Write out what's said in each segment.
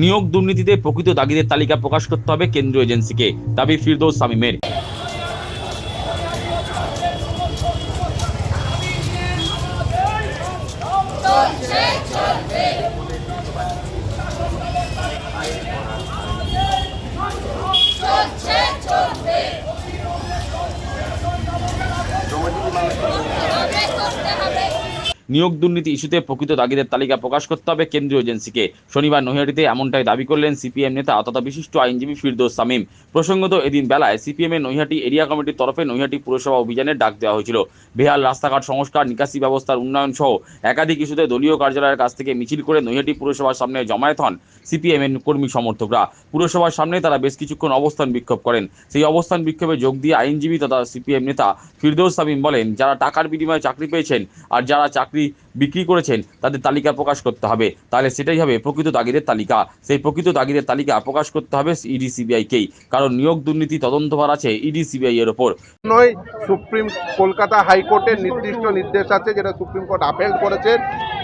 নিয়োগ দুর্নীতিতে প্রকৃত দাগিদের তালিকা প্রকাশ করতে হবে কেন্দ্রীয় এজেন্সিকে। দাবি ফিরদৌস সামিমের নিয়োগ দুর্নীতি ইস্যুতে প্রকৃত দাগিদের তালিকা প্রকাশ করতে হবে কেন্দ্রীয় এজেন্সিকে। শনিবার নৈহাটিতে এমনটাই দাবি করলেন সিপিএম নেতা তথা বিশিষ্ট আইনজীবী ফিরদৌস সামিম প্রসঙ্গত এদিন বেলায় সিপিএম এর নৈহাটি এরিয়া কমিটির তরফে নৈহাটি পুরসভা অভিযানের ডাক দেওয়া হয়েছিল। বেহাল রাস্তাঘাট সংস্কার, নিকাশি ব্যবস্থার উন্নয়ন সহ একাধিক ইস্যুতে দলীয় কার্যালয়ের কাছ থেকে মিছিল করে নৈহাটি পুরসভার সামনে জমায়েত হন সিপিএম এর কর্মী সমর্থকরা। পুরসভার সামনে তারা বেশ কিছুক্ষণ অবস্থান বিক্ষোভ করেন। সেই অবস্থান বিক্ষোভে যোগ দিয়ে আইনজীবী তথা সিপিএম নেতা ফিরদৌস সামিম বলেন, যারা টাকার বিনিময়ে চাকরি পেয়েছেন আর যারা চাকরি বিক্রি করেছেন, তাদের তালিকা প্রকাশ করতে হবে। তাহলে সেটাই হবে প্রকৃত দাগিদের তালিকা। সেই প্রকৃত দাগিদের তালিকা প্রকাশ করতে হবে ইডি সিবিআইকেই কারণ নিয়োগ দুর্নীতি তদন্তভার আছে ইডি সিবিআই এর ওপর। নয়, সুপ্রিম কলকাতা হাইকোর্টের নির্দিষ্ট নির্দেশ আছে, যেটা সুপ্রিম কোর্ট আপেল করেছেন।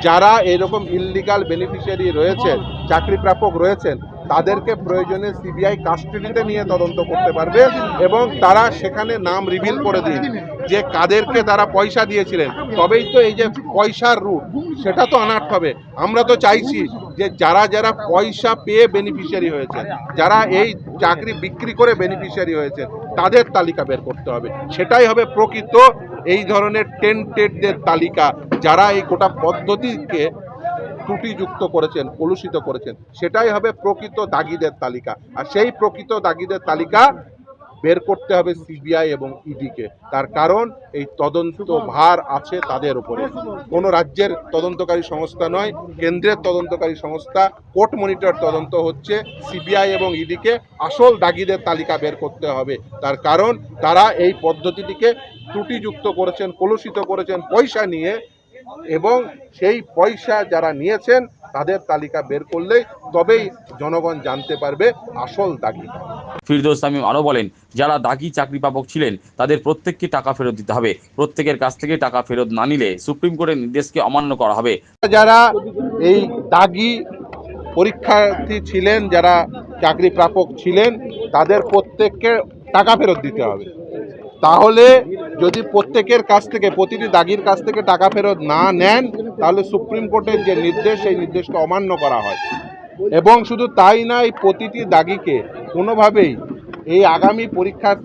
যারা এরকম ইললিগাল বেনিফিশিয়ারি রয়েছেন চাকরি প্রাপক রয়েছেন তাদেরকে প্রয়োজনে সিবিআই কাস্টডিতে নিয়ে তদন্ত করতে পারবে এবং তারা সেখানে নাম রিভিল করে দিন যে কাদেরকে তারা পয়সা দিয়েছিলেন। তবেই তো এই যে পয়সার রুট, সেটা তো আনাট হবে। আমরা তো চাইছি যে যারা যারা পয়সা পেয়ে বেনিফিশিয়ারি হয়েছে, যারা এই চাকরি বিক্রি করে বেনিফিশিয়ারি হয়েছে, তাদের তালিকা বের করতে হবে। সেটাই হবে প্রকৃত এই ধরনের টেন্টেডদের তালিকা, যারা এই গোটা পদ্ধতিকে ত্রুটিযুক্ত করেছেন, কলুষিত করেছেন, সেটাই হবে প্রকৃত দাগিদের তালিকা। আর সেই প্রকৃত দাগিদের তালিকা বের করতে হবে সিবিআই এবং ইডিকে। তার কারণ এই তদন্ত ভার আছে তাদের উপরে। কোনো রাজ্যের তদন্তকারী সংস্থা নয়, কেন্দ্রের তদন্তকারী সংস্থা, কোর্ট মনিটর তদন্ত হচ্ছে সিবিআই এবং ইডিকে আসল দাগিদের তালিকা বের করতে হবে। তার কারণ তারা এই পদ্ধতিটিকে ত্রুটিযুক্ত করেছেন, কলুষিত করেছেন, পয়সা নিয়ে এবং সেই পয়সা যারা নিয়েছেন তাদের তালিকা বের করলেই তবেই জনগণ জানতে পারবে আসল দাগি ফিরদৌস সামিম আরও বলেন যারা দাগি চাকরি প্রাপক ছিলেন তাদের প্রত্যেককে টাকা ফেরত দিতে হবে। প্রত্যেকের কাছ থেকে টাকা ফেরত না নিলে সুপ্রিম কোর্টের নির্দেশকে অমান্য করা হবে। যারা এই দাগি পরীক্ষার্থী ছিলেন যারা চাকরি প্রাপক ছিলেন তাদের প্রত্যেককে টাকা ফেরত দিতে হবে। তাহলে যদি প্রত্যেকের কাছ থেকে, প্রতিটি দাগির কাছ থেকে টাকা ফেরত না নেন, তাহলে সুপ্রিম কোর্টের যে নির্দেশ, সেই নির্দেশকে অমান্য করা হয়। এবং শুধু তাই নয়, প্রতিটি দাগিকে কোনোভাবেই এই আগামী পরীক্ষার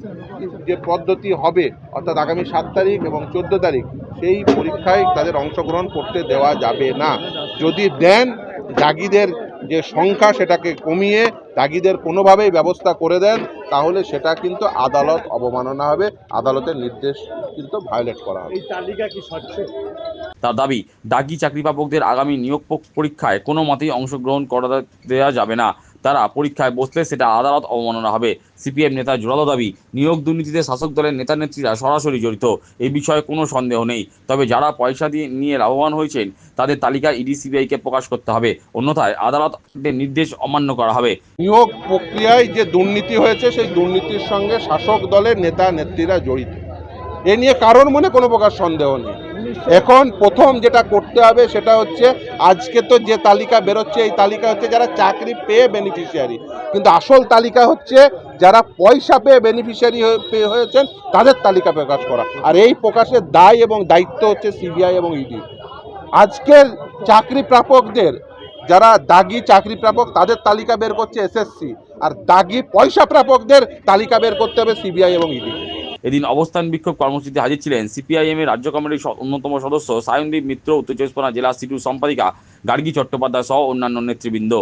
যে পদ্ধতি হবে, অর্থাৎ আগামী সাত তারিখ এবং চোদ্দ তারিখ, সেই পরীক্ষায় তাদের অংশগ্রহণ করতে দেওয়া যাবে না। যদি দেন, দাগিদের যে সংখ্যা, সেটাকে কমিয়ে দাগিদের কোনোভাবেই ব্যবস্থা করে দেন তাহলে সেটা কিন্তু আদালত অবমাননা হবে আদালতের নির্দেশ কিন্তু ভায়োলেট করা হবে। তার দাবি দাগি চাকরি প্রাপকদের আগামী নিয়োগ পরীক্ষায় কোনো মতেই অংশগ্রহণ করা দেওয়া যাবে না। তারা পরীক্ষায় বসলে সেটা আদালত অবমাননা হবে। সিপিএম নেতা জোরালো দাবি, নিয়োগ দুর্নীতিতে শাসক দলের নেতা নেত্রীরা সরাসরি জড়িত এই বিষয়ে কোনো সন্দেহ নেই। তবে যারা পয়সা দিয়ে নিয়ে লাভবান হয়েছেন, তাদের তালিকা ইডি সিবিআইকে প্রকাশ করতে হবে। অন্যথায় আদালতের নির্দেশ অমান্য করা হবে। নিয়োগ প্রক্রিয়ায় যে দুর্নীতি হয়েছে, সেই দুর্নীতির সঙ্গে শাসক দলের নেতা নেত্রীরা জড়িত। এ নিয়ে কারোর মনে কোনো প্রকার সন্দেহ নেই। এখন প্রথম যেটা করতে হবে সেটা হচ্ছে আজকে তো যে তালিকা বেরোচ্ছে, এই তালিকা হচ্ছে যারা চাকরি পেয়ে বেনিফিশিয়ারি কিন্তু আসল তালিকা হচ্ছে যারা পয়সা পেয়ে বেনিফিশিয়ারি পেয়ে হয়েছেন, তাদের তালিকা প্রকাশ করা। আর এই প্রকাশের দায় এবং দায়িত্ব হচ্ছে সিবিআই এবং ইডি। আজকের চাকরি প্রাপকদের, যারা দাগি চাকরি প্রাপক, তাদের তালিকা বের করছে এসএসসি। আর দাগি পয়সা প্রাপকদের তালিকা বের করতে হবে সিবিআই এবং ইডি। এদিন অবস্থান বিক্ষোভ কর্মসূচিতে হাজির ছিলেন সিপিআইএম এর রাজ্য কমিটির অন্যতম সদস্য সায়নদীপ মিত্র, উত্তর চব্বিশ পরগনা জেলা সিটু সম্পাদিকা গার্গী চট্টোপাধ্যায় সহ অন্যান্য নেতৃবৃন্দ।